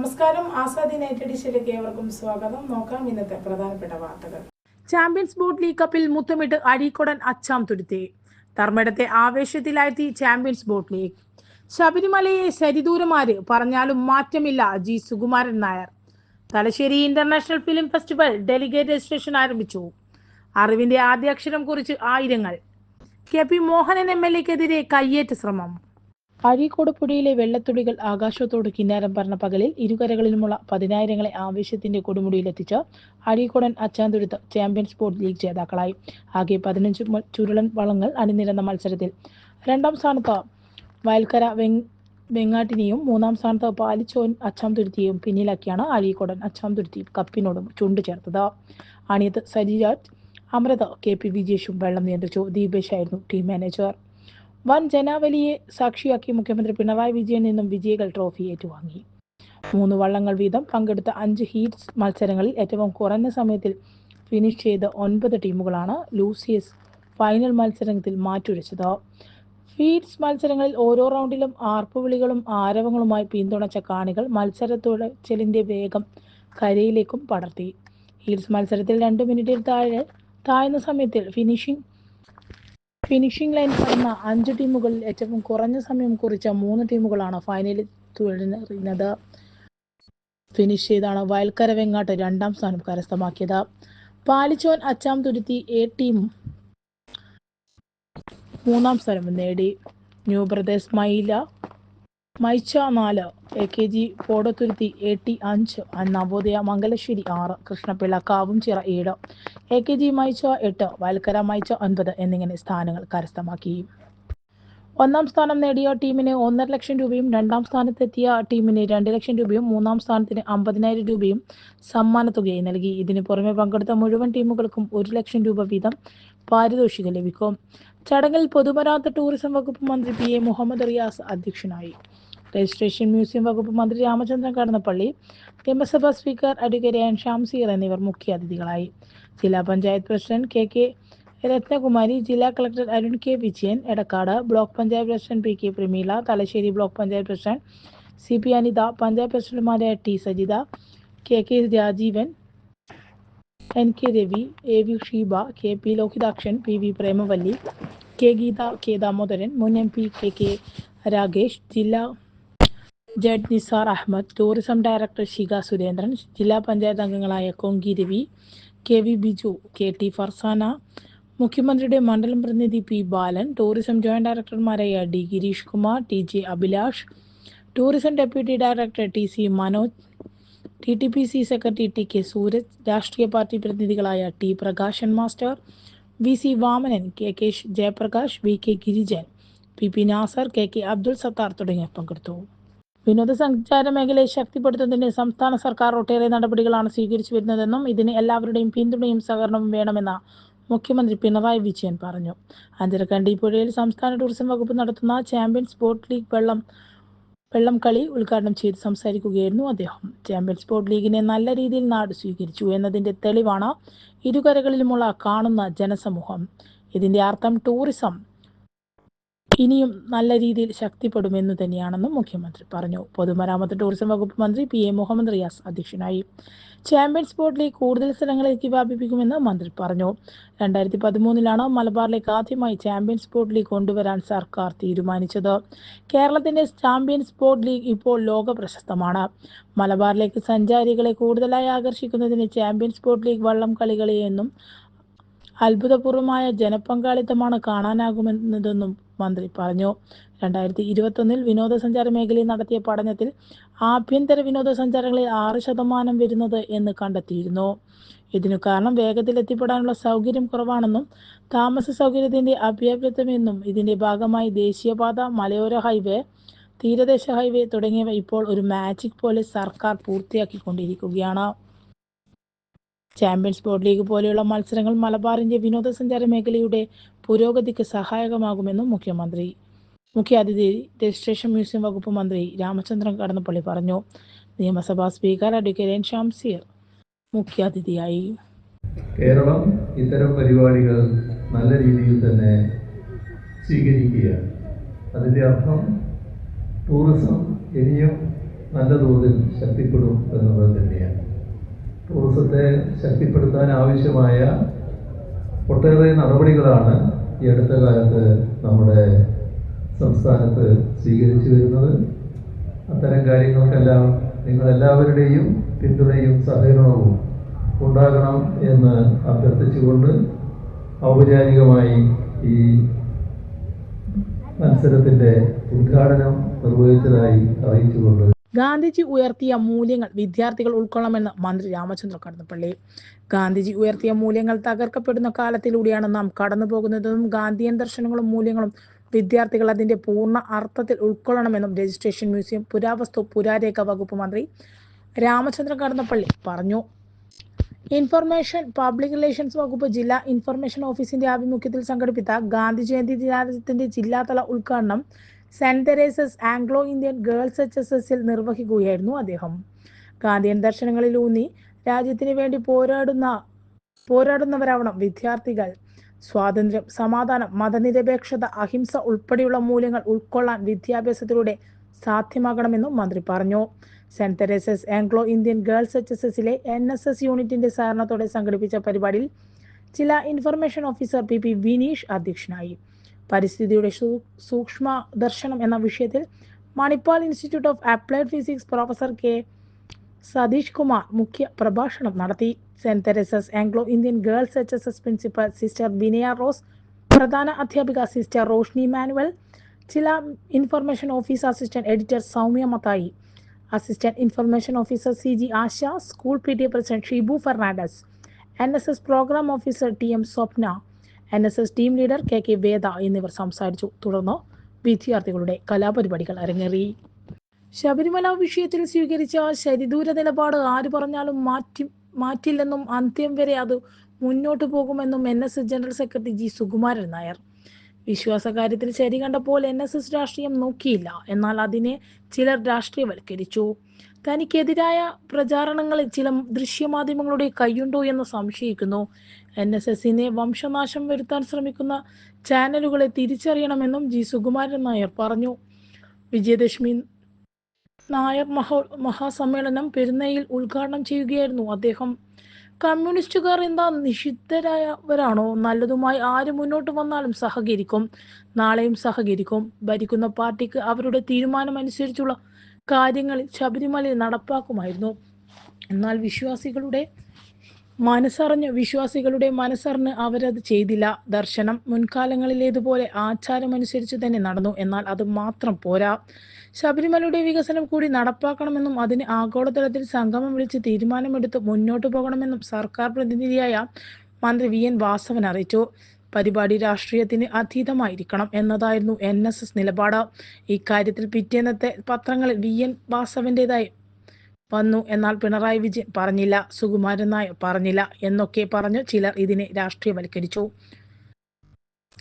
നമസ്കാരം. ആസാദി നൈറ്റ് എഡിഷനിലേക്ക് ഏവർക്കും സ്വാഗതം. നോക്കാം ഇന്നത്തെ പ്രധാനപ്പെട്ട വാർത്തകൾ. ചാമ്പ്യൻസ് ബോട്ട് ലീഗ് കപ്പിൽ മുത്തമിട്ട് അഴീക്കോടൻ അച്ചാം തുരുത്തി. ധർമ്മടത്തെ ആവേശത്തിലാഴ്ത്തി ചാമ്പ്യൻസ് ബോട്ട് ലീഗ്. ശബരിമലയെ ശരിദൂരമാര് പറഞ്ഞാലും മാറ്റമില്ല G Sukumaran Nair. Thalassery international film festival delegate registration ആരംഭിച്ചു. അറിവിന്റെ ആദ്യാക്ഷരം കുറിച്ച് ആയിരങ്ങൾ. K P Mohanan M L എക്കെതിരെ കയ്യേറ്റ ശ്രമം. അഴീക്കോട് പുഴയിലെ വെള്ളത്തുടികൾ ആകാശത്തോട് കിന്നാരം പറഞ്ഞ പകലിൽ ഇരുകരകളിലുമുള്ള പതിനായിരങ്ങളെ ആവേശത്തിന്റെ കൊടുമുടിയിലെത്തിച്ച് Azhikodan Achanthuruth champions sports league ജേതാക്കളായി. ആകെ പതിനഞ്ച് ചുരുളൻ വളങ്ങൾ അണിനിരന്ന മത്സരത്തിൽ രണ്ടാം സ്ഥാനത്ത് വയൽക്കര വെങ് വെങ്ങാട്ടിനെയും മൂന്നാം സ്ഥാനത്ത് പാലിച്ചോൻ അച്ചാംതുരുത്തിയെയും പിന്നിലാക്കിയാണ് അഴീക്കോടൻ അച്ചാംതുരുത്തി കപ്പിനോടും ചുണ്ടു ചേർത്തത്. അണിയത്ത് സരിരാജ് അമൃത കെ പി വിജേഷും വെള്ളം നിയന്ത്രിച്ചു. ദീപേഷ് ആയിരുന്നു ടീം മാനേജർ. വൻ ജനാവലിയെ സാക്ഷിയാക്കി മുഖ്യമന്ത്രി പിണറായി വിജയൻ നിന്നും വിജയികൾ ട്രോഫി ഏറ്റുവാങ്ങി. മൂന്ന് വള്ളങ്ങൾ വീതം പങ്കെടുത്ത അഞ്ച് ഹീറ്റ്സ് മത്സരങ്ങളിൽ ഏറ്റവും കുറഞ്ഞ സമയത്തിൽ ഫിനിഷ് ചെയ്ത ഒൻപത് ടീമുകളാണ് ലൂസിയസ് ഫൈനൽ മത്സരത്തിൽ മാറ്റുരച്ചത്. ഫീഡ്സ് മത്സരങ്ങളിൽ ഓരോ റൗണ്ടിലും ആർപ്പുവിളികളും ആരവങ്ങളുമായി പിന്തുണച്ച കാണികൾ മത്സരത്തുഴച്ചിലിന്റെ വേഗം കരയിലേക്കും പടർത്തി. ഹീറ്റ്സ് മത്സരത്തിൽ രണ്ട് മിനിറ്റിൽ താഴെ താഴ്ന്ന സമയത്തിൽ ഫിനിഷിംഗ് ഫിനിഷിംഗ് ലൈൻ കടന്ന അഞ്ച് ടീമുകളിൽ ഏറ്റവും കുറഞ്ഞ സമയം കുറിച്ച മൂന്ന് ടീമുകളാണ് ഫൈനലിൽ തുഴഞ്ഞത് ഫിനിഷ് ചെയ്താണ് വയൽക്കര വെങ്ങാട്ട് രണ്ടാം സ്ഥാനം കരസ്ഥമാക്കിയത്. പാലിച്ചോൻ അച്ചാം തുരുത്തി എ ടീം മൂന്നാം സ്ഥാനം നേടി. ന്യൂ ബ്രദേഴ്സ് മൈല മൈച്ച നാല് A K G Podathuruthi A T അഞ്ച് നവോദയ മംഗലശ്ശേരി ആറ് കൃഷ്ണപിള്ള കാവുംചിറ ഏഴ് എ കെ ജി മൈച്ച എട്ട് വയൽക്കര മൈച്ച ഒൻപത് എന്നിങ്ങനെ സ്ഥാനങ്ങൾ കരസ്ഥമാക്കി. ഒന്നാം സ്ഥാനം നേടിയ ടീമിന് ഒന്നര ലക്ഷം രൂപയും രണ്ടാം സ്ഥാനത്തെത്തിയ ടീമിന് രണ്ട് ലക്ഷം രൂപയും മൂന്നാം സ്ഥാനത്തിന് അമ്പതിനായിരം രൂപയും സമ്മാനത്തുകയായി നൽകി. ഇതിന് പുറമെ പങ്കെടുത്ത മുഴുവൻ ടീമുകൾക്കും ഒരു ലക്ഷം രൂപ വീതം പാരിതോഷികം ലഭിക്കും. ചടങ്ങിൽ പൊതുമരാമത്ത് ടൂറിസം വകുപ്പ് മന്ത്രി പി എ മുഹമ്മദ് റിയാസ് അധ്യക്ഷനായി. രജിസ്ട്രേഷൻ മ്യൂസിയം വകുപ്പ് മന്ത്രി രാമചന്ദ്രൻ കടന്നപ്പള്ളി നിയമസഭാ സ്പീക്കർ അഡ്വക്കേറ്റ് എൻ ഷാംസീർ എന്നിവർ മുഖ്യാതിഥികളായി ജില്ലാ panchayat president K K Rathnakumari ജില്ലാ collector Arun K Vijayan Edakkad block panchayat president P K Prameela Thalassery block panchayat president C P Anitha panchayat പ്രസിഡന്റുമാരായ T Sajitha K K Rajeevan N K Ravi A V Sheeba K P Lohithakshan P V Premavalli K Geetha K Damodaran മുൻ M P K K Ragesh ജില്ലാ judge Nisar Ahmed tourism director Shika Surendran ജില്ലാ പഞ്ചായത്ത് അംഗങ്ങളായ കൊങ്കി Ravi K V Biju K T Farsana മുഖ്യമന്ത്രിയുടെ മണ്ഡലം പ്രതിനിധി P Balan tourism joint ഡയറക്ടർമാരായ D Girish Kumar T J Abhilash tourism deputy director T C Manoj T T P C secretary T K Sooraj രാഷ്ട്രീയ party പ്രതിനിധികളായ T Prakashan master V C Vamanan K K Jayaprakash V K Girijan P P Nasar K K Abdul Sathar തുടങ്ങിയവർ പങ്കെടുത്തു. വിനോദസഞ്ചാര മേഖലയെ ശക്തിപ്പെടുത്തുന്നതിന് സംസ്ഥാന സർക്കാർ ഒട്ടേറെ നടപടികളാണ് സ്വീകരിച്ചു വരുന്നതെന്നും ഇതിന് എല്ലാവരുടെയും പിന്തുണയും സഹകരണവും വേണമെന്ന മുഖ്യമന്ത്രി പിണറായി വിജയൻ പറഞ്ഞു. അഞ്ചരക്കണ്ടി പുഴയിൽ സംസ്ഥാന ടൂറിസം വകുപ്പ് നടത്തുന്ന ചാമ്പ്യൻസ് ബോട്ട് ലീഗ് വെള്ളം വെള്ളം കളി ഉദ്ഘാടനം ചെയ്ത് സംസാരിക്കുകയായിരുന്നു അദ്ദേഹം. ചാമ്പ്യൻസ് ബോട്ട് ലീഗിനെ നല്ല രീതിയിൽ നാട് സ്വീകരിച്ചു എന്നതിന്റെ തെളിവാണ് ഇരുകരകളിലുമുള്ള കാണുന്ന ജനസമൂഹം. ഇതിന്റെ അർത്ഥം ടൂറിസം ഇനിയും നല്ല രീതിയിൽ ശക്തിപ്പെടുമെന്നു തന്നെയാണെന്നും മുഖ്യമന്ത്രി പറഞ്ഞു. പൊതുമരാമത്ത് ടൂറിസം വകുപ്പ് മന്ത്രി പി എ മുഹമ്മദ് റിയാസ് അധ്യക്ഷനായി. ചാമ്പ്യൻസ് ബോട്ട് ലീഗ് കൂടുതൽ സ്ഥലങ്ങളിലേക്ക് വ്യാപിപ്പിക്കുമെന്ന് മന്ത്രി പറഞ്ഞു. രണ്ടായിരത്തി പതിമൂന്നിലാണ് മലബാറിലേക്ക് ആദ്യമായി ചാമ്പ്യൻസ് ബോട്ട് ലീഗ് കൊണ്ടുവരാൻ സർക്കാർ തീരുമാനിച്ചത്. കേരളത്തിന്റെ ചാമ്പ്യൻസ് ബോട്ട് ലീഗ് ഇപ്പോൾ ലോക പ്രശസ്തമാണ്. മലബാറിലേക്ക് സഞ്ചാരികളെ കൂടുതലായി ആകർഷിക്കുന്നതിന് ചാമ്പ്യൻസ് ബോട്ട് ലീഗ് വള്ളം കളികളെയെന്നും അത്ഭുതപൂർവമായ ജനപങ്കാളിത്തമാണ് കാണാനാകുമെന്നതെന്നും മന്ത്രി പറഞ്ഞു. രണ്ടായിരത്തി ഇരുപത്തൊന്നിൽ വിനോദസഞ്ചാര മേഖലയിൽ നടത്തിയ പഠനത്തിൽ ആഭ്യന്തര വിനോദസഞ്ചാരങ്ങളിൽ ആറ് ശതമാനം വരുന്നത് എന്ന് കണ്ടെത്തിയിരുന്നു. ഇതിനു കാരണം വേഗത്തിൽ എത്തിപ്പെടാനുള്ള സൗകര്യം കുറവാണെന്നും താമസ സൗകര്യത്തിന്റെ അഭ്യാപ്യത്വമെന്നും ഇതിന്റെ ഭാഗമായി ദേശീയപാത മലയോര ഹൈവേ തീരദേശ ഹൈവേ തുടങ്ങിയവ ഇപ്പോൾ ഒരു മാജിക് പോലെ സർക്കാർ പൂർത്തിയാക്കിക്കൊണ്ടിരിക്കുകയാണ്. ചാമ്പ്യൻസ് ബോർഡ് ലീഗ് പോലെയുള്ള മത്സരങ്ങൾ മലബാറിന്റെ വിനോദസഞ്ചാര മേഖലയുടെ പുരോഗതിക്ക് സഹായകമാകുമെന്നും മുഖ്യമന്ത്രി. മുഖ്യാതിഥി രജിസ്ട്രേഷൻ മ്യൂസിയം വകുപ്പ് മന്ത്രി രാമചന്ദ്രൻ കടന്നപ്പള്ളി പറഞ്ഞു. നിയമസഭാ സ്പീക്കർ അഡ്വക്കേറ്റ് എൻ. ഷംസീർ മുഖ്യാതിഥിയായി. കേരളം ഇത്തരം പരിപാടികൾ നല്ല രീതിയിൽ തന്നെ സ്വീകരിക്കുകയാണ്. അതിന്റെ അർത്ഥം ടൂറിസം ഇനിയും നല്ല തോതിൽ ശക്തിപ്പെടും എന്നുള്ളത് തന്നെയാണ്. ടൂറിസത്തെ ശക്തിപ്പെടുത്താൻ ആവശ്യമായ ഒട്ടേറെ നടപടികളാണ് ഈ അടുത്ത കാലത്ത് നമ്മുടെ സംസ്ഥാനത്ത് സ്വീകരിച്ചു വരുന്നത്. അത്തരം കാര്യങ്ങൾക്കെല്ലാം നിങ്ങളെല്ലാവരുടെയും പിന്തുണയും സഹകരണവും ഉണ്ടാകണം എന്ന് അഭ്യർത്ഥിച്ചുകൊണ്ട് ഔപചാരികമായി ഈ മത്സരത്തിന്റെ ഉദ്ഘാടനം നിർവഹിച്ചതായി അറിയിച്ചുകൊണ്ട് ഗാന്ധിജി ഉയർത്തിയ മൂല്യങ്ങൾ വിദ്യാർത്ഥികൾ ഉൾക്കൊള്ളണമെന്ന് മന്ത്രി രാമചന്ദ്ര കടന്നപ്പള്ളി. ഗാന്ധിജി ഉയർത്തിയ മൂല്യങ്ങൾ തകർക്കപ്പെടുന്ന കാലത്തിലൂടെയാണ് നാം കടന്നു പോകുന്നതെന്നും ഗാന്ധിയൻ ദർശനങ്ങളും മൂല്യങ്ങളും വിദ്യാർത്ഥികൾ അതിന്റെ പൂർണ അർത്ഥത്തിൽ ഉൾക്കൊള്ളണമെന്നും രജിസ്ട്രേഷൻ മ്യൂസിയം പുരാവസ്തു പുരാരേഖ വകുപ്പ് മന്ത്രി രാമചന്ദ്ര കടന്നപ്പള്ളി പറഞ്ഞു. ഇൻഫർമേഷൻ പബ്ലിക് റിലേഷൻസ് വകുപ്പ് ജില്ലാ ഇൻഫർമേഷൻ ഓഫീസിന്റെ ആഭിമുഖ്യത്തിൽ സംഘടിപ്പിച്ച ഗാന്ധി ജയന്തി ദിനാചരണത്തിന്റെ ജില്ലാതല ഉദ്ഘാടനം saint Teresa's Anglo Indian girls H S എസിൽ നിർവഹിക്കുകയായിരുന്നു അദ്ദേഹം. ഗാന്ധിയൻ ദർശനങ്ങളിലൂന്നി രാജ്യത്തിന് വേണ്ടി പോരാടുന്ന പോരാടുന്നവരാവണം വിദ്യാർത്ഥികൾ. സ്വാതന്ത്ര്യം സമാധാനം മതനിരപേക്ഷത അഹിംസ ഉൾപ്പെടെയുള്ള മൂല്യങ്ങൾ ഉൾക്കൊള്ളാൻ വിദ്യാഭ്യാസത്തിലൂടെ സാധ്യമാകണമെന്നും മന്ത്രി പറഞ്ഞു. Saint Teresa's Anglo Indian girls H S എസിലെ എൻ എസ് എസ് യൂണിറ്റിന്റെ സഹകരണത്തോടെ സംഘടിപ്പിച്ച പരിപാടിയിൽ ചില information officer P P Vineesh അധ്യക്ഷനായി. പരിസ്ഥിതിയുടെ സൂ- സൂക്ഷ്മ ദർശനം എന്ന വിഷയത്തിൽ Manipal institute of applied physics professor K. Satheesh Kumar മുഖ്യ പ്രഭാഷണം നടത്തി. Saint Teresa's Anglo Indian girls H S S principal sister Binaya Rose പ്രധാന അധ്യാപിക സിസ്റ്റർ റോഷ്നി മാനുവൽ ജില്ലാ information office assistant editor Soumya Mathai assistant information officer C G Asha school P T A president Shibu Fernandez N S S program officer T M Swapna N S S team leader K K Veda എന്നിവർ സംസാരിച്ചു. തുടർന്ന് വിദ്യാർത്ഥികളുടെ കലാപരിപാടികൾ അരങ്ങേറി. ശബരിമല വിഷയത്തിൽ സ്വീകരിച്ച ശരിദൂര നിലപാട് ആര് പറഞ്ഞാലും മാറ്റി മാറ്റില്ലെന്നും അന്ത്യം വരെ അത് മുന്നോട്ട് പോകുമെന്നും N S S general secretary G Sukumaran Nair. വിശ്വാസ കാര്യത്തിൽ ശരി കണ്ടപ്പോൾ എൻ എസ് എസ് രാഷ്ട്രീയം നോക്കിയില്ല. എന്നാൽ അതിനെ ചിലർ രാഷ്ട്രീയവൽക്കരിച്ചു. തനിക്കെതിരായ പ്രചാരണങ്ങളിൽ ചില ദൃശ്യമാധ്യമങ്ങളുടെ കൈയുണ്ടോ എന്ന് സംശയിക്കുന്നു. എൻ എസ് എസിനെ വംശനാശം വരുത്താൻ ശ്രമിക്കുന്ന ചാനലുകളെ തിരിച്ചറിയണമെന്നും ജി സുകുമാരൻ നായർ പറഞ്ഞു. വിജയദശമി നായർ മഹോ മഹാസമ്മേളനം പെരുന്നയിൽ ഉദ്ഘാടനം ചെയ്യുകയായിരുന്നു അദ്ദേഹം. കമ്മ്യൂണിസ്റ്റുകാർ എന്താ നിഷിദ്ധരായവരാണോ? നല്ലതുമായി ആര് മുന്നോട്ട് വന്നാലും സഹകരിക്കും നാളെയും സഹകരിക്കും. ഭരിക്കുന്ന പാർട്ടിക്ക് അവരുടെ തീരുമാനമനുസരിച്ചുള്ള കാര്യങ്ങൾ ശബരിമലയിൽ നടപ്പാക്കുമായിരുന്നു. എന്നാൽ വിശ്വാസികളുടെ മനസ്സറിഞ്ഞ് വിശ്വാസികളുടെ മനസ്സറിഞ്ഞ് അവരത് ചെയ്തില്ല. ദർശനം മുൻകാലങ്ങളിലേതുപോലെ ആചാരമനുസരിച്ച് തന്നെ നടന്നു. എന്നാൽ അത് മാത്രം പോരാ. ശബരിമലയുടെ വികസനം കൂടി നടപ്പാക്കണമെന്നും അതിന് ആഗോളതലത്തിൽ സംഗമം വിളിച്ച് തീരുമാനമെടുത്ത് മുന്നോട്ടു പോകണമെന്നും സർക്കാർ പ്രതിനിധിയായ മന്ത്രി വി. എൻ. വാസവൻ അറിയിച്ചു. പരിപാടി രാഷ്ട്രീയത്തിന് അതീതമായിരിക്കണം എന്നതായിരുന്നു എൻ. എസ്. എസ് നിലപാട്. ഇക്കാര്യത്തിൽ പിറ്റേന്നത്തെ പത്രങ്ങളിൽ വി. എൻ. വാസവന്റേതായി വന്നു. എന്നാൽ പിണറായി വിജയൻ പറഞ്ഞില്ല. സുകുമാരൻ നായർ പറഞ്ഞില്ല എന്നൊക്കെ പറഞ്ഞു ചിലർ ഇതിനെ രാഷ്ട്രീയവൽക്കരിച്ചു.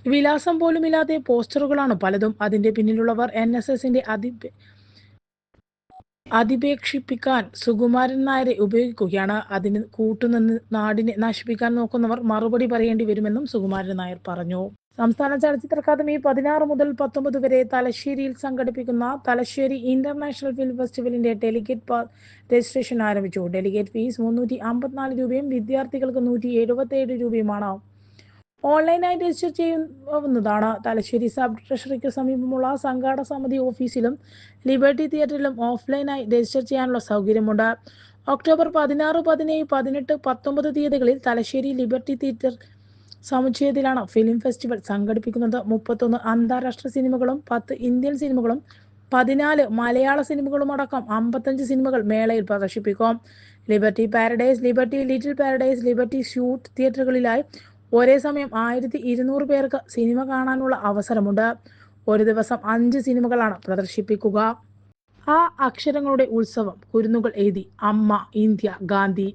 വിലാസം പോലുമില്ലാതെ പോസ്റ്ററുകളാണ് പലതും. അതിന്റെ പിന്നിലുള്ളവർ എൻ എസ് എസിന്റെ അതി അതിപേക്ഷിപ്പിക്കാൻ സുകുമാരൻ നായരെ ഉപയോഗിക്കുകയാണ്. അതിന് കൂട്ടുനിന്ന് നാടിനെ നശിപ്പിക്കാൻ നോക്കുന്നവർ മറുപടി പറയേണ്ടി വരുമെന്നും സുകുമാരൻ നായർ പറഞ്ഞു. സംസ്ഥാന ചലച്ചിത്ര അക്കാദമി പതിനാറ് മുതൽ പത്തൊമ്പത് വരെ തലശ്ശേരിയിൽ സംഘടിപ്പിക്കുന്ന തലശ്ശേരി ഇന്റർനാഷണൽ ഫിലിം ഫെസ്റ്റിവലിന്റെ ഡെലിഗേറ്റ് രജിസ്ട്രേഷൻ ആരംഭിച്ചു. ഡെലിഗേറ്റ് ഫീസ് മുന്നൂറ്റി അമ്പത്തിനാല് രൂപയും വിദ്യാർത്ഥികൾക്ക് നൂറ്റി എഴുപത്തി ഏഴ് രൂപയുമാണ്. ഓൺലൈനായി രജിസ്റ്റർ ചെയ്യാവുന്നതാണ് തലശ്ശേരി സബ് ട്രഷറിക്ക് സമീപമുള്ള സംഘാടക സമിതി ഓഫീസിലും ലിബർട്ടി തിയേറ്ററിലും ഓഫ്ലൈനായി രജിസ്റ്റർ ചെയ്യാനുള്ള സൗകര്യമുണ്ട്. ഒക്ടോബർ പതിനാറ് പതിനേഴ് പതിനെട്ട് പത്തൊമ്പത് തീയതികളിൽ തലശ്ശേരി ലിബർട്ടി തിയേറ്റർ സമുച്ചയത്തിലാണ് ഫിലിം ഫെസ്റ്റിവൽ സംഘടിപ്പിക്കുന്നത്. മുപ്പത്തൊന്ന് അന്താരാഷ്ട്ര സിനിമകളും പത്ത് ഇന്ത്യൻ സിനിമകളും പതിനാല് മലയാള സിനിമകളും അടക്കം അമ്പത്തഞ്ച് സിനിമകൾ മേളയിൽ പ്രദർശിപ്പിക്കും. Liberty paradise liberty little paradise liberty suite തിയേറ്ററുകളിലായി ഒരേ സമയം ആയിരത്തി ഇരുന്നൂറ് പേർക്ക് സിനിമ കാണാനുള്ള അവസരമുണ്ട്. ഒരു ദിവസം അഞ്ച് സിനിമകളാണ് പ്രദർശിപ്പിക്കുക. ആ അക്ഷരങ്ങളുടെ ഉത്സവം കുരുന്നുകൾ എഴുതി അമ്മ ഇന്ത്യ ഗാന്ധി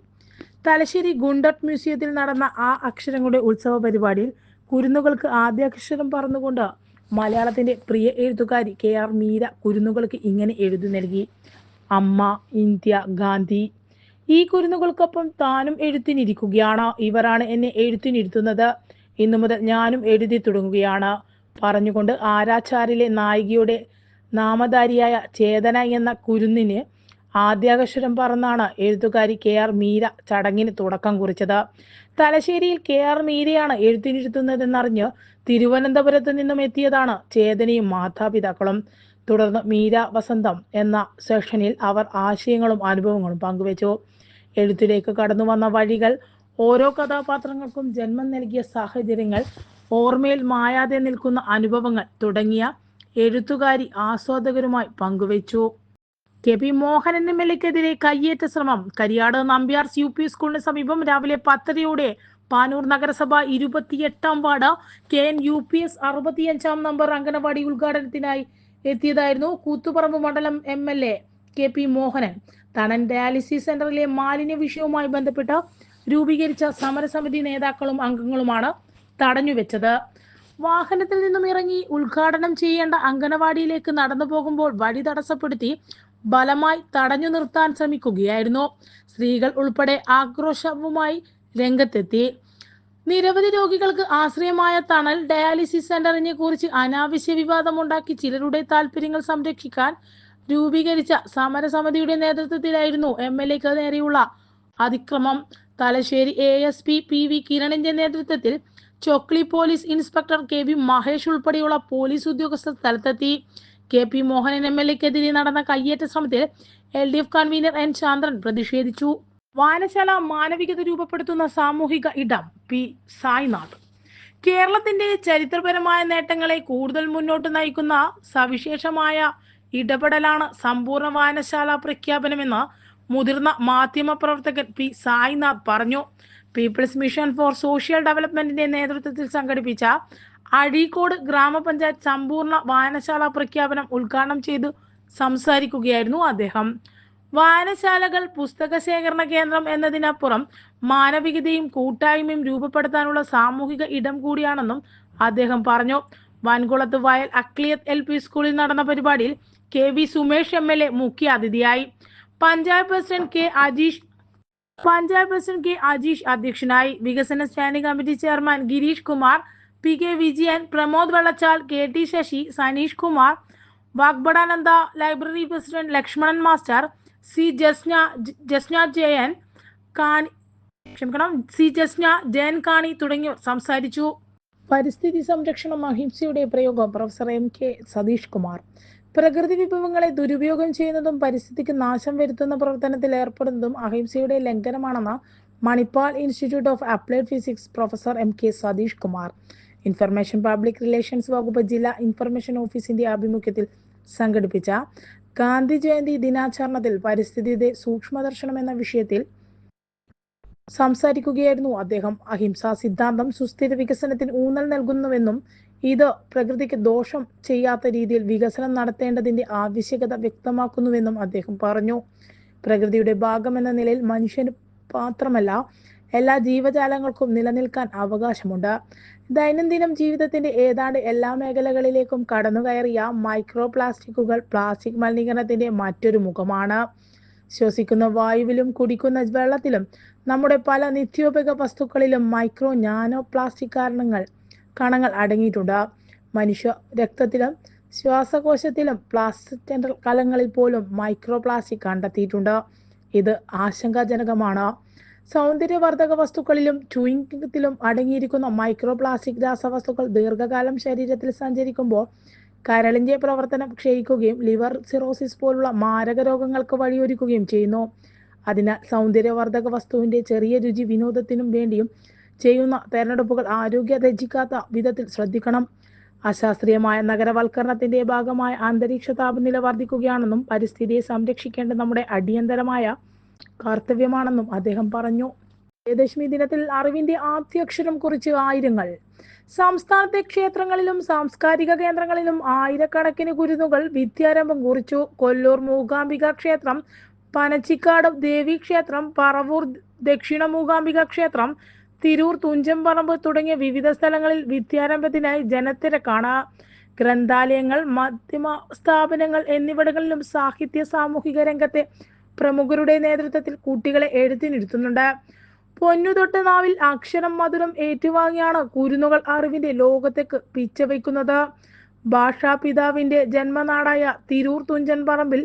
തലശ്ശേരി ഗുണ്ടട്ട് മ്യൂസിയത്തിൽ നടന്ന ആ അക്ഷരങ്ങളുടെ ഉത്സവ പരിപാടിയിൽ കുരുന്നുകൾക്ക് ആദ്യാക്ഷരം പറഞ്ഞുകൊണ്ട് മലയാളത്തിന്റെ പ്രിയ എഴുത്തുകാരി കെ ആർ മീര കുരുന്നുകൾക്ക് ഇങ്ങനെ എഴുതി നൽകി. അമ്മ ഇന്ത്യ ഗാന്ധി. ഈ കുരുന്നുകൾക്കൊപ്പം താനും എഴുത്തിനിരിക്കുകയാണ്. ഇവരാണ് എന്നെ എഴുത്തിനിരുത്തുന്നത്. ഇന്നു മുതൽ ഞാനും എഴുതി തുടങ്ങുകയാണ്. പറഞ്ഞുകൊണ്ട് ആരാച്ചാരിലെ നായികയുടെ നാമധാരിയായ ചേതന എന്ന കുരുന്നിന് ആദ്യാക്ഷരം പറന്നാണ് എഴുത്തുകാരി കെ ആർ മീര ചടങ്ങിന് തുടക്കം കുറിച്ചത്. തലശ്ശേരിയിൽ കെ ആർ മീരയാണ് എഴുത്തിനിരുത്തുന്നതെന്നറിഞ്ഞ് തിരുവനന്തപുരത്ത് നിന്നും എത്തിയതാണ് ചേതനയും മാതാപിതാക്കളും. തുടർന്ന് മീര വസന്തം എന്ന സെഷനിൽ അവർ ആശയങ്ങളും അനുഭവങ്ങളും പങ്കുവച്ചു. എഴുത്തിലേക്ക് കടന്നു വന്ന വഴികൾ ഓരോ കഥാപാത്രങ്ങൾക്കും ജന്മം നൽകിയ സാഹചര്യങ്ങൾ ഓർമ്മയിൽ മായാതെ നിൽക്കുന്ന അനുഭവങ്ങൾ തുടങ്ങിയ എഴുത്തുകാരി ആസ്വാദകരുമായി പങ്കുവച്ചു. K P Mohanan M L എക്കെതിരെ കയ്യേറ്റ ശ്രമം. കരിയാട് നമ്പ്യാർസ് യു പി സ്കൂളിന് സമീപം രാവിലെ പത്തരയോടെ പാനൂർ നഗരസഭ ഇരുപത്തിയെട്ടാം ward K N U P S അറുപത്തിയഞ്ചാം number anganwadi ഉദ്ഘാടനത്തിനായി എത്തിയതായിരുന്നു കൂത്തുപറമ്പ് മണ്ഡലം M L A K P Mohanan. Thanal dialysis സെന്ററിലെ മാലിന്യ വിഷയവുമായി ബന്ധപ്പെട്ട് രൂപീകരിച്ച സമരസമിതി നേതാക്കളും അംഗങ്ങളുമാണ് തടഞ്ഞുവെച്ചത്. വാഹനത്തിൽ നിന്നും ഇറങ്ങി ഉദ്ഘാടനം ചെയ്യേണ്ട അംഗനവാടിയിലേക്ക് നടന്നു പോകുമ്പോൾ വഴി തടസ്സപ്പെടുത്തി ബലമായി തടഞ്ഞു നിർത്താൻ ശ്രമിക്കുകയായിരുന്നു. സ്ത്രീകൾ ഉൾപ്പെടെ ആക്രോശവുമായി രംഗത്തെത്തി. നിരവധി രോഗികൾക്ക് ആശ്രയമായ തണൽ ഡയാലിസിസ് സെന്ററിനെ കുറിച്ച് അനാവശ്യ വിവാദമുണ്ടാക്കി ചിലരുടെ താല്പര്യങ്ങൾ സംരക്ഷിക്കാൻ രൂപീകരിച്ച സമരസമിതിയുടെ നേതൃത്വത്തിലായിരുന്നു എം എൽ എക്ക് നേരെയുള്ള അതിക്രമം. Thalassery A S P P V കിരണിന്റെ നേതൃത്വത്തിൽ Chokli police inspector K V Mahesh ഉൾപ്പെടെയുള്ള പോലീസ് ഉദ്യോഗസ്ഥർ സ്ഥലത്തെത്തി. K P Mohanan M L എക്കെതിരെ നടന്ന കയ്യേറ്റ ശ്രമത്തിൽ L D F convener N Chandran പ്രതിഷേധിച്ചു. വായനശാല മാനവികത രൂപപ്പെടുത്തുന്ന സാമൂഹിക ഇടം പി സായ്നാഥ്. കേരളത്തിന്റെ ചരിത്രപരമായ നേട്ടങ്ങളെ കൂടുതൽ മുന്നോട്ട് നയിക്കുന്ന സവിശേഷമായ ഇടപെടലാണ് സമ്പൂർണ വായനശാല പ്രഖ്യാപനമെന്ന് മുതിർന്ന മാധ്യമ പ്രവർത്തകൻ പി സായ്നാഥ് പറഞ്ഞു. പീപ്പിൾസ് മിഷൻ ഫോർ സോഷ്യൽ ഡെവലപ്മെന്റിന്റെ നേതൃത്വത്തിൽ സംഘടിപ്പിച്ച അഴീക്കോട് ഗ്രാമപഞ്ചായത്ത് സമ്പൂർണ വായനശാല പ്രഖ്യാപനം ഉദ്ഘാടനം ചെയ്തു സംസാരിക്കുകയായിരുന്നു അദ്ദേഹം. വായനശാലകൾ പുസ്തക ശേഖരണ കേന്ദ്രം എന്നതിനപ്പുറം മാനവികതയും കൂട്ടായ്മയും രൂപപ്പെടുത്താനുള്ള സാമൂഹിക ഇടം കൂടിയാണെന്നും അദ്ദേഹം പറഞ്ഞു. വൻകുളത്ത് വയൽ അക്ലിയത്ത് എൽ പി സ്കൂളിൽ നടന്ന പരിപാടിയിൽ K V Sumesh M L A മുഖ്യ അതിഥിയായി. Panchayat president K Ajeesh panchayat president K Ajeesh അധ്യക്ഷനായി. വികസന standing committee chairman Girish Kumar P K Vijayan Pramod Vellachal K T Sasi Saneesh Kumar Vagbhatananda library president Lakshmanan master C Jasna Jasna Jayan കാണി ക്ഷമിക്കണം C Jasna Jayan കാണി തുടങ്ങിയവർ സംസാരിച്ചു. പരിസ്ഥിതി സംരക്ഷണം അഹിംസയുടെ പ്രയോഗം professor M K Satheesh Kumar. പ്രകൃതി വിഭവങ്ങളെ ദുരുപയോഗം ചെയ്യുന്നതും പരിസ്ഥിതിക്ക് നാശം വരുത്തുന്ന പ്രവർത്തനത്തിൽ ഏർപ്പെടുന്നതും അഹിംസയുടെ ലംഘനമാണെന്ന് Manipal institute of applied physics professor M K Satheesh Kumar. Information public relations വകുപ്പ് ജില്ലാ ഇൻഫർമേഷൻ ഓഫീസിന്റെ ആഭിമുഖ്യത്തിൽ സംഘടിപ്പിച്ച ഗാന്ധി ജയന്തി ദിനാചരണത്തിൽ പരിസ്ഥിതിയുടെ സൂക്ഷ്മദർശനം എന്ന വിഷയത്തിൽ സംസാരിക്കുകയായിരുന്നു അദ്ദേഹം. അഹിംസാ സിദ്ധാന്തം സുസ്ഥിര വികസനത്തിന് ഊന്നൽ നൽകുന്നുവെന്നും ഇത് പ്രകൃതിക്ക് ദോഷം ചെയ്യാത്ത രീതിയിൽ വികസനം നടത്തേണ്ടതിന്റെ ആവശ്യകത വ്യക്തമാക്കുന്നുവെന്നും അദ്ദേഹം പറഞ്ഞു. പ്രകൃതിയുടെ ഭാഗമെന്ന നിലയിൽ മനുഷ്യന് മാത്രമല്ല എല്ലാ ജീവജാലങ്ങൾക്കും നിലനിൽക്കാൻ അവകാശമുണ്ട്. ദൈനംദിനം ജീവിതത്തിന്റെ ഏതാണ്ട് എല്ലാ മേഖലകളിലേക്കും കടന്നുകയറിയ മൈക്രോ പ്ലാസ്റ്റിക്കുകൾ പ്ലാസ്റ്റിക് മലിനീകരണത്തിന്റെ മറ്റൊരു മുഖമാണ്. ശ്വസിക്കുന്ന വായുവിലും കുടിക്കുന്ന വെള്ളത്തിലും നമ്മുടെ പല നിത്യോപയോഗ വസ്തുക്കളിലും മൈക്രോ നാനോ പ്ലാസ്റ്റിക് കാരണങ്ങൾ കണങ്ങൾ അടങ്ങിയിട്ടുണ്ട്. മനുഷ്യ രക്തത്തിലും ശ്വാസകോശത്തിലും പ്ലാസ്റ്റിക് കലങ്ങളിൽ പോലും മൈക്രോ പ്ലാസ്റ്റിക് കണ്ടെത്തിയിട്ടുണ്ട്. ഇത് ആശങ്കാജനകമാണ്. സൗന്ദര്യവർദ്ധക വസ്തുക്കളിലും ചൂയിങ്ങത്തിലും അടങ്ങിയിരിക്കുന്ന മൈക്രോ പ്ലാസ്റ്റിക് രാസവസ്തുക്കൾ ദീർഘകാലം ശരീരത്തിൽ സഞ്ചരിക്കുമ്പോൾ കരളിന്റെ പ്രവർത്തനം ക്ഷയിക്കുകയും ലിവർ സിറോസിസ് പോലുള്ള മാരക രോഗങ്ങൾക്ക് വഴിയൊരുക്കുകയും ചെയ്യുന്നു. അതിനാൽ സൗന്ദര്യവർദ്ധക വസ്തുവിന്റെ ചെറിയ രുചി വിനോദത്തിനും വേണ്ടിയും ചെയ്യുന്ന തെരഞ്ഞെടുപ്പുകൾ ആരോഗ്യ രചിക്കാത്ത വിധത്തിൽ ശ്രദ്ധിക്കണം. അശാസ്ത്രീയമായ നഗരവൽക്കരണത്തിന്റെ ഭാഗമായ അന്തരീക്ഷ താപനില വർദ്ധിക്കുകയാണെന്നും പരിസ്ഥിതിയെ സംരക്ഷിക്കേണ്ട നമ്മുടെ അടിയന്തരമായ കർത്തവ്യമാണെന്നും അദ്ദേഹം പറഞ്ഞു. വിജയദശമി ദിനത്തിൽ അറിവിന്റെ ആദ്യക്ഷരം കുറിച്ച് ആയിരങ്ങൾ. സംസ്ഥാനത്തെ ക്ഷേത്രങ്ങളിലും സാംസ്കാരിക കേന്ദ്രങ്ങളിലും ആയിരക്കണക്കിന് കുരുന്നുകൾ വിദ്യാരംഭം കുറിച്ചു. കൊല്ലൂർ മൂകാംബിക ക്ഷേത്രം പനച്ചിക്കാട് ദേവി ക്ഷേത്രം പറവൂർ ദക്ഷിണ മൂകാംബിക ക്ഷേത്രം തിരൂർ തുഞ്ചംപറമ്പ് തുടങ്ങിയ വിവിധ സ്ഥലങ്ങളിൽ വിദ്യാരംഭത്തിനായി ജനത്തിരക്കാണ്. ഗ്രന്ഥാലയങ്ങൾ മാധ്യമ സ്ഥാപനങ്ങൾ എന്നിവിടങ്ങളിലും സാഹിത്യ സാമൂഹിക രംഗത്തെ പ്രമുഖരുടെ നേതൃത്വത്തിൽ കുട്ടികളെ എഴുത്തിനിരുത്തുന്നുണ്ട് പൊന്നുതൊട്ട നാവിൽ അക്ഷരം മധുരം ഏറ്റുവാങ്ങിയാണ് കുരുന്നുകൾ അറിവിന്റെ ലോകത്തേക്ക് പിച്ചവയ്ക്കുന്നത്. ഭാഷാപിതാവിന്റെ ജന്മനാടായ തിരൂർ തുഞ്ചൻ പറമ്പിൽ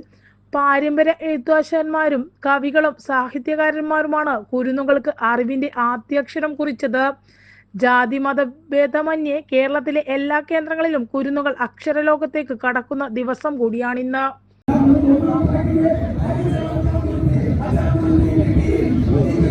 പാരമ്പര്യ എഴുത്താശന്മാരും കവികളും സാഹിത്യകാരന്മാരുമാണ് കുരുന്നുകൾക്ക് അറിവിന്റെ ആദ്യക്ഷരം കുറിച്ചത്. ജാതി മതഭേദമന്യേ കേരളത്തിലെ എല്ലാ കേന്ദ്രങ്ങളിലും കുരുന്നുകൾ അക്ഷരലോകത്തേക്ക് കടക്കുന്ന ദിവസം കൂടിയാണിന്ന്. Thank you.